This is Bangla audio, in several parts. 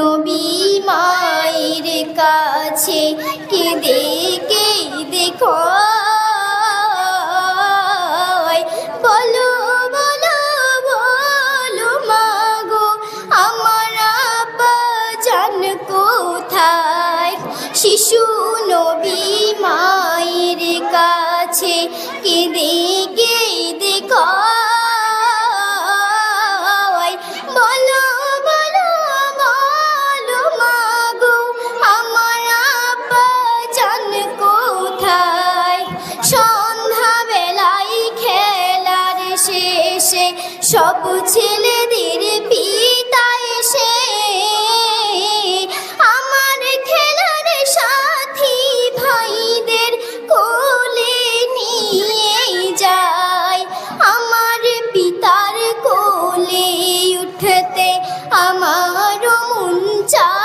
নবী মায়ের কাছে কেঁদে কেঁদে বলো আমার কোথায়? শিশু নবী মায়ের কাছে কেঁদে ছেলেদের আমার খেলার সাথী ভাইদের কোলে যায়। আমার পিতার কোলে উঠতে আমার মন চায়।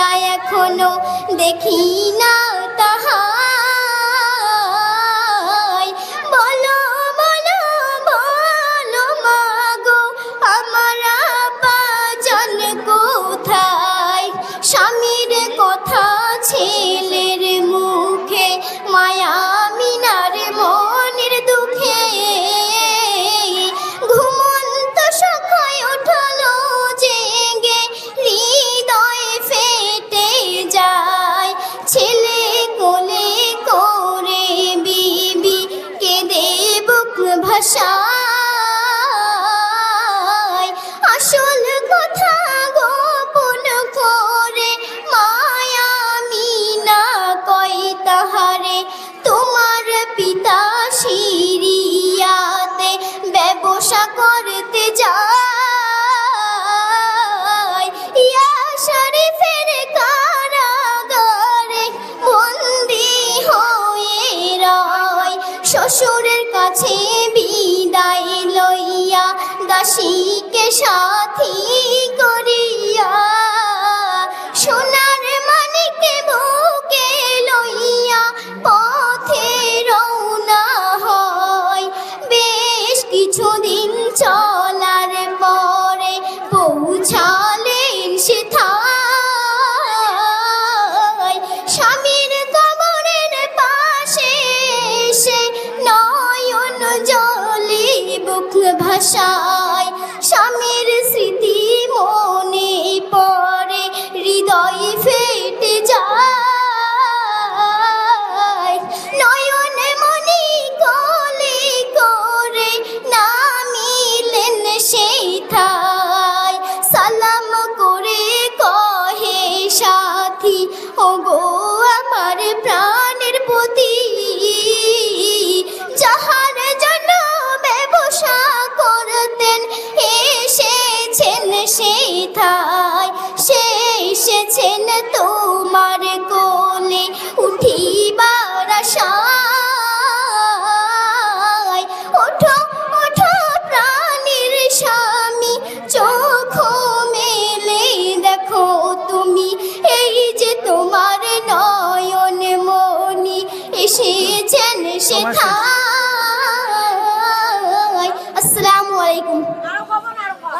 হাসিয়া এখনও দেখি না তাহাই ভাষায় আসল কথা গোপন করে মায়ামি না কয় তাহারে। তোমার পিতা সিরিয়াতে ব্যবসা করতে যায়। শ্বশুরের কাছে বিদায় লইয়া দাসীকে সাথী ভাষায় স্বামীর স্মৃতি মনে পড়ে, হৃদয় ফেটে যায়। নয়ন মনি কলে করে নামিলেন সেই ঠাই সালাম করে কহে সাথী ও কোথায় সে এসেছেন তোমার কোলে উঠিবার আশায়। ওঠো ওঠো প্রাণীর স্বামী চোখো মেলে দেখো তুমি। এই যে তোমার নয়ন মনি এসেছেন সে